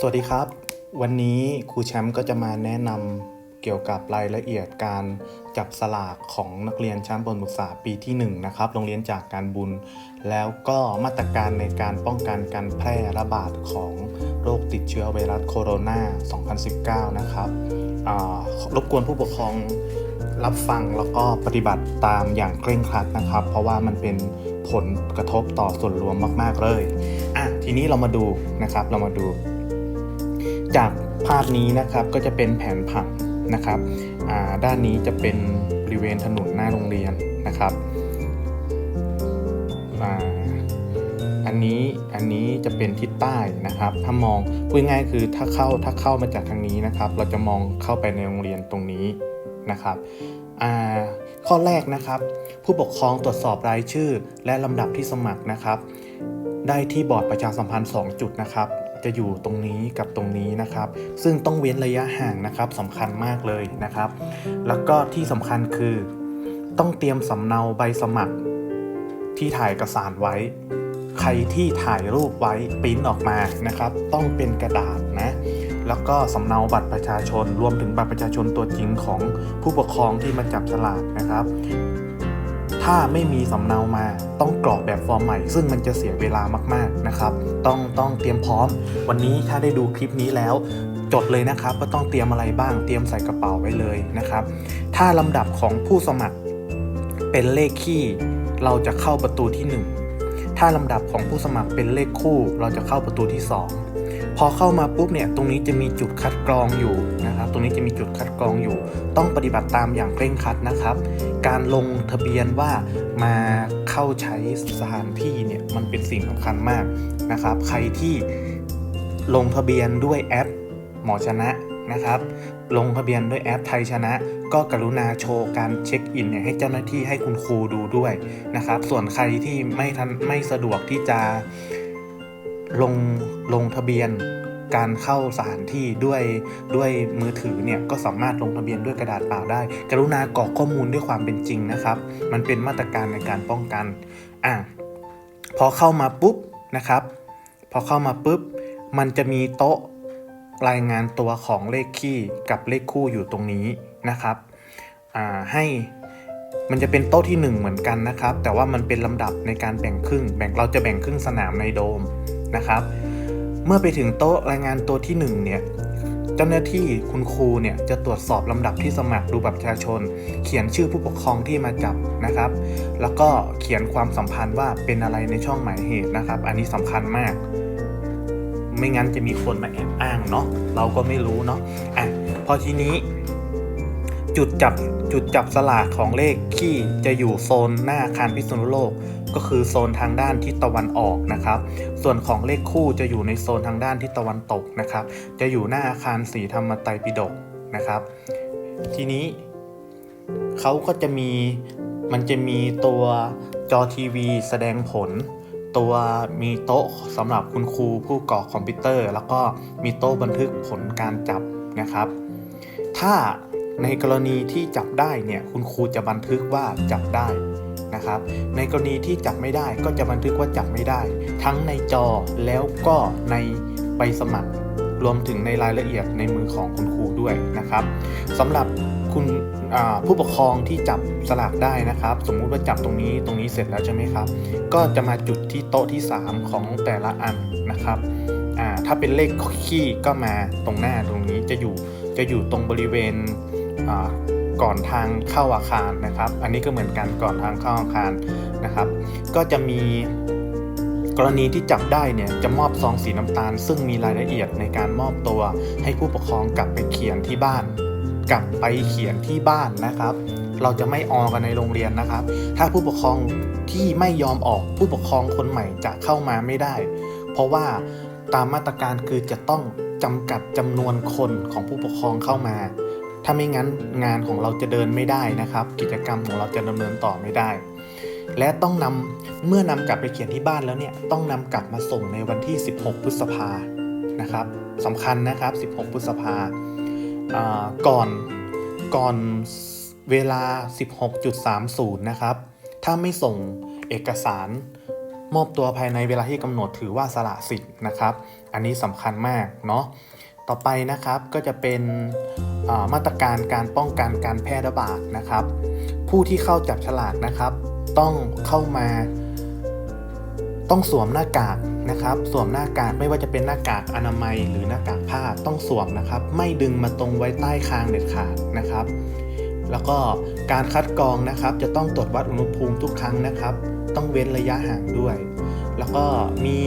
สวัสดีครับ วันนี้ครูแชมป์ก็จะมาแนะนำเกี่ยวกับรายละเอียดการจับสลากของนักเรียนชั้นประถมศึกษาปีที่1นะครับโรงเรียนจากการบุญ แล้วก็มาตรการในการป้องกันการแพร่ระบาดของโรคติดเชื้อไวรัสโคโรนา 2019 นะครับรบกวนผู้ปกครองรับฟังแล้วก็ปฏิบัติตามอย่างเคร่งครัดนะครับ เพราะว่ามันเป็นผลกระทบต่อส่วนรวมมาก ๆ เลยอะทีนี้เรามาดูนะครับเรามาดู จากภาพนี้นะครับก็จะเป็นแผนผังนะครับด้านนี้จะเป็นบริเวณถนนหน้าโรงเรียนนะครับอันนี้อันนี้จะเป็นทิศใต้นะครับ ถ้ามองพูดง่ายคือถ้าเข้าถ้าเข้ามาจากทางนี้นะครับ เราจะมองเข้าไปในโรงเรียนตรงนี้นะครับข้อแรกนะครับ ผู้ปกครองตรวจสอบรายชื่อ และลำดับที่สมัครนะครับ ได้ที่บอร์ดประชาสัมพันธ์ 2 จุดนะครับ จะอยู่ตรงนี้กับตรงนี้นะครับ ซึ่งต้องเว้นระยะห่างนะครับสำคัญมากเลยนะครับ แล้วก็ที่สำคัญคือ ต้องเตรียมสำเนาใบสมัคร ที่ถ่ายเอกสารไว้ ใครที่ถ่ายรูปไว้ปริ้นออกมานะครับ ต้องเป็นกระดาษนะแล้วก็สำเนาบัตรประชาชน รวมถึงบัตรประชาชนตัวจริงของผู้ปกครองที่มาจับฉลากนะครับ ถ้าไม่มีสำเนามาต้องกรอกแบบฟอร์มใหม่ ซึ่งมันจะเสียเวลามากๆนะครับ ต้องต้องเตรียมพร้อม วันนี้ถ้าได้ดูคลิปนี้แล้ว จดเลยนะครับว่าต้องเตรียมอะไรบ้างเตรียมใส่กระเป๋าไว้เลยนะครับ ถ้าลำดับของผู้สมัครเป็นเลขคี่ เราจะเข้าประตูที่ 1 ถ้าลำดับของผู้สมัครเป็นเลขคู่ เราจะเข้าประตูที่ 2 พอเข้ามาปุ๊บเนี่ยตรงนี้จะมีจุดคัดกรองอยู่ นะครับ ตรงนี้จะมีจุดคัดกรองอยู่ ต้องปฏิบัติตามอย่างเคร่งครัดนะครับ การลงทะเบียนว่ามาเข้าใช้สถานที่เนี่ยมันเป็นสิ่งสำคัญมากนะครับ ใครที่ลงทะเบียนด้วยแอปหมอชนะนะครับ ลงทะเบียนด้วยแอปไทยชนะ ก็กรุณาโชว์การเช็คอินเนี่ยให้เจ้าหน้าที่ให้คุณครูดูด้วยนะครับ ส่วนใครที่ไม่ทันไม่สะดวกที่จะลงลงทะเบียน การเข้าสถานที่ด้วยด้วยมือถือเนี่ยก็สามารถลงทะเบียนด้วยกระดาษเปล่าได้ กรุณากรอกข้อมูลด้วยความเป็นจริงนะครับ มันเป็นมาตรการในการป้องกันอะพอเข้ามาปุ๊บนะครับ พอเข้ามาปุ๊บ มันจะมีโต๊ะรายงานตัวของเลขคี่กับเลขคู่อยู่ตรงนี้นะครับอ่าให้มันจะเป็นโต๊ะที่ 1 เหมือนกันนะครับ แต่ว่ามันเป็นลำดับในการแบ่งครึ่ง แบ่งเราจะแบ่งครึ่งสนามในโดมนะครับ เมื่อไปถึงโต๊ะรายงานตัวที่1เนี่ยเจ้าหน้าที่คุณครูเนี่ยจะตรวจสอบลำดับที่สมัครดูบัตรประชาชน เขียนชื่อผู้ปกครองที่มาจับนะครับ แล้วก็เขียนความสัมพันธ์ว่าเป็นอะไรในช่องหมายเหตุนะครับ อันนี้สำคัญมาก ไม่งั้นจะมีคนมาแอบอ้างเนาะเราก็ไม่รู้เนาะอะพอทีนี้ จุดจับ จุดจับสลากของเลขที่จะอยู่โซนหน้าอาคารพิษณุโลก ก็คือโซนทางด้านทิศตะวันออกนะครับ ส่วนของเลขคู่จะอยู่ในโซนทางด้านทิศตะวันตกนะครับ จะอยู่หน้าอาคารสีธรรมไตรปิฎกนะครับ ทีนี้เขาก็จะมีมันจะมีตัวจอทีวีแสดงผล ตัวมีโต๊ะสำหรับคุณครูผู้กรอคอมพิวเตอร์ แล้วก็มีโต๊ะบันทึกผลการจับนะครับ ถ้า ในกรณีที่จับได้เนี่ยคุณครูจะบันทึกว่าจับได้นะครับ ในกรณีที่จับไม่ได้ก็จะบันทึกว่าจับไม่ได้ ทั้งในจอแล้วก็ในใบสมัคร รวมถึงในรายละเอียดในมือของคุณครูด้วยนะครับสำหรับคุณผู้ปกครองที่จับสลากได้นะครับ สมมุติว่าจับตรงนี้ตรงนี้เสร็จแล้วใช่ไหมครับ ก็จะมาจุดที่โต๊ะที่ 3 ของแต่ละอันนะครับถ้าเป็นเลขขี้ก็มาตรงหน้าตรงนี้จะอยู่จะอยู่ตรงบริเวณ ก่อนทางเข้าอาคารนะครับ อันนี้ก็เหมือนกันก่อนทางเข้าอาคารนะครับ ก็จะมีกรณีที่จับได้เนี่ยจะมอบซองสีน้ำตาล ซึ่งมีรายละเอียดในการมอบตัว ให้ผู้ปกครองกลับไปเขียนที่บ้าน กลับไปเขียนที่บ้านนะครับ เราจะไม่ออกันในโรงเรียนนะครับ ถ้าผู้ปกครองที่ไม่ยอมออกผู้ปกครองคนใหม่จะเข้ามาไม่ได้ เพราะว่าตามมาตรการคือจะต้องจำกัดจำนวนคนของผู้ปกครองเข้ามา ถ้าไม่งั้นงานของเราจะเดินไม่ได้นะครับ กิจกรรมของเราจะดำเนินต่อไม่ได้ และต้องนำเมื่อนำกลับไปเขียนที่บ้านแล้วเนี่ยต้องนำกลับมาส่งในวันที่ 16 พฤษภานะครับสำคัญนะครับ 16 พฤษภาอ่าก่อนก่อนเวลา 16.30 นะครับ ถ้าไม่ส่งเอกสารมอบตัวภายในเวลาที่กำหนดถือว่าสละสิทธิ์นะครับ อันนี้สำคัญมากเนาะ ต่อไปนะครับก็จะเป็นามาตรการการป้องกันการแพร่ระบาดนะครับ ผู้ที่เข้าจับฉลากนะครับ ต้องเข้ามา ต้องสวมหน้ากากนะครับ สวมหน้ากากไม่ว่าจะเป็นหน้ากากอนามัยหรือหน้ากากผ้าต้องสวมนะครับ ไม่ดึงมาตรงไว้ใต้คางเด็ดขาดนะครับ แล้วก็การคัดกรองนะครับ จะต้องตรวจวัดอุณหภูมิทุกครั้งนะครับ ต้องเว้นระยะห่างด้วย แล้วก็มี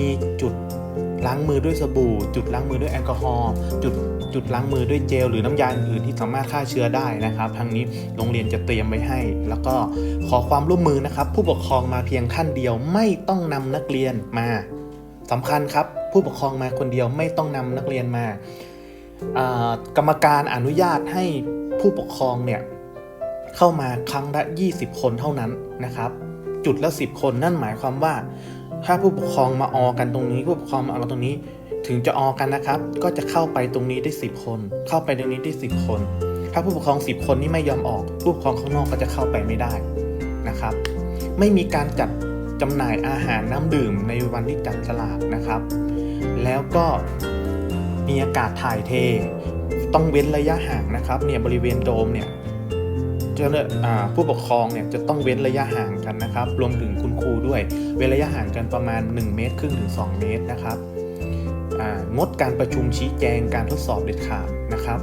จุด ล้างมือด้วยสบู่ จุดล้างมือด้วยแอลกอฮอล์จุดจุดล้างมือด้วยเจลหรือน้ำยาอื่นที่สามารถฆ่าเชื้อได้นะครับทางนี้โรงเรียนจะเตรียมไว้ให้ แล้วก็ขอความร่วมมือนะครับ ผู้ปกครองมาเพียงท่านเดียวไม่ต้องนำนักเรียนมาสำคัญครับ ผู้ปกครองมาคนเดียวไม่ต้องนำนักเรียนมาอ่ากรรมการอนุญาตให้ผู้ปกครองเนี่ยเข้ามาครั้งละ 20 คนเท่านั้นนะครับ จุดละ 10 คนนั่นหมายความว่า ถ้าผู้ปกครองมาออกันตรงนี้ผู้ปกครองมาออกันตรงนี้ ถึงจะออกันนะครับ ก็จะเข้าไปตรงนี้ได้ 10 คน เข้าไปตรงนี้ได้ 10 คน ถ้าผู้ปกครอง 10 คนนี่ไม่ยอมออก ผู้ปกครองข้างนอกก็จะเข้าไปไม่ได้นะครับ ไม่มีการจัดจำหน่ายอาหารน้ำดื่มในวันที่จัดฉลากนะครับ แล้วก็มีอากาศถ่ายเท ต้องเว้นระยะห่างนะครับ เนี่ยบริเวณโดมเนี่ย จ้าหน้าอ่าผู้ปกครองเนี่ยจะต้องเว้นระยะห่างกันนะครับ รวมถึงคุณครูด้วย เว้นระยะห่างกันประมาณ 1 เมตรครึ่งถึง 2 เมตรนะครับงดการประชุมชี้แจงการทดสอบเด็ดขาดนะครับ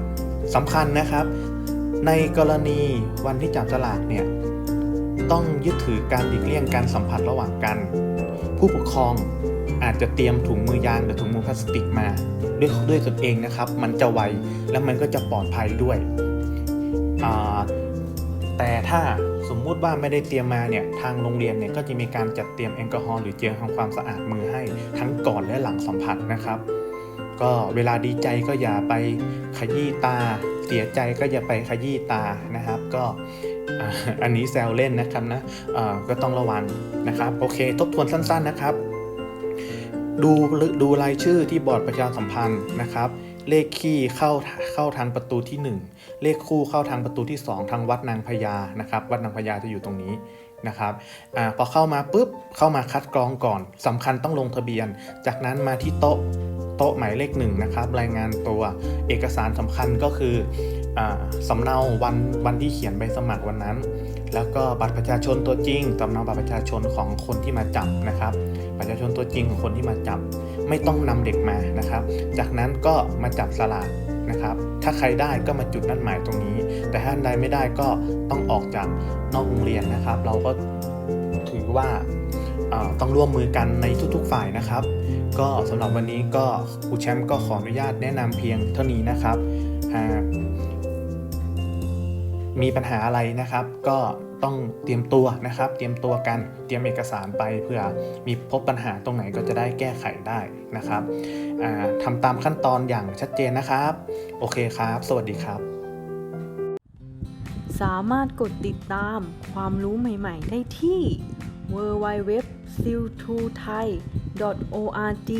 สำคัญนะครับ ในกรณีวันที่จับฉลากเนี่ยต้องยึดถือการหลีกเลี่ยงการสัมผัสระหว่างกัน ผู้ปกครองอาจจะเตรียมถุงมือยางหรือถุงมือพลาสติกมา ด้วยด้วยตนเองนะครับ มันจะไวและมันก็จะปลอดภัยด้วยอ่า แต่ถ้าสมมุติว่าไม่ได้เตรียมมาเนี่ยทางโรงเรียนเนี่ยก็จะมีการจัดเตรียมแอลกอฮอล์หรือเจลทำความสะอาดมือให้ทั้งก่อนและหลังสัมผัสนะครับ ก็เวลาดีใจก็อย่าไปขยี้ตา เสียใจก็อย่าไปขยี้ตานะครับ ก็อันนี้แซวเล่นนะครับนะก็ต้องระวังนะครับ โอเค ทบทวนสั้น ๆนะครับ ดูดูรายชื่อที่บอร์ดประชาสัมพันธ์นะครับ เลขคี่เข้าเข้าทางประตูที่ 1 เลขคู่เข้าทางประตูที่ 2 ทางวัดนางพญานะครับ วัดนางพญาจะอยู่ตรงนี้นะครับอพอเข้ามาปุ๊บเข้ามาคัดกรองก่อนสำคัญต้องลงทะเบียน จากนั้นมาที่โต๊ะโต๊ะหมายเลขหนึ่งนะครับรายงานตัวเอกสารสำคัญก็คืออสำเนาวันวันที่เขียนใบสมัครวันนั้น แล้วก็บัตรประชาชนตัวจริงสำเนาบัตรประชาชนของคนที่มาจับนะครับ ประชาชนตัวจริงของคนที่มาจับ ไม่ต้องนำเด็กมานะครับ จากนั้นก็มาจับสลากนะครับ ถ้าใครได้ก็มาจุดนัดหมายตรงนี้ แต่ถ้าใดไม่ได้ก็ต้องออกจากนอกโรงเรียนนะครับ เราก็ถือว่าต้องร่วมมือกันในทุกๆฝ่ายนะครับ ก็สำหรับวันนี้ก็ครูแชมป์ก็ขออนุญาตแนะนำเพียงเท่านี้นะครับหาก มีปัญหาอะไรนะครับ ก็ต้องเตรียมตัวนะครับ เตรียมตัวกันเตรียมเอกสารไปเพื่อมีพบปัญหาตรงไหนก็จะได้แก้ไขได้นะครับอ่าทำตามขั้นตอนอย่างชัดเจนนะครับ โอเคครับ สวัสดีครับ สามารถกดติดตามความรู้ใหม่ ๆ ได้ที่ w w w s i l t o t h a i org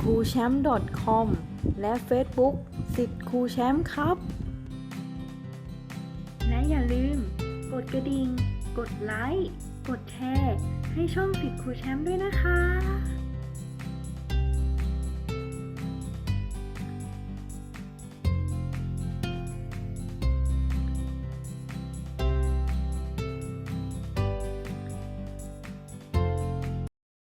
ครูแชมป์ .com และ Facebook สิทธิ์ครูแชมป์ครับ ดกระดิ่ง กดไลค์ กดแชร์ ให้ช่องติดครูแชมป์ด้วยนะคะ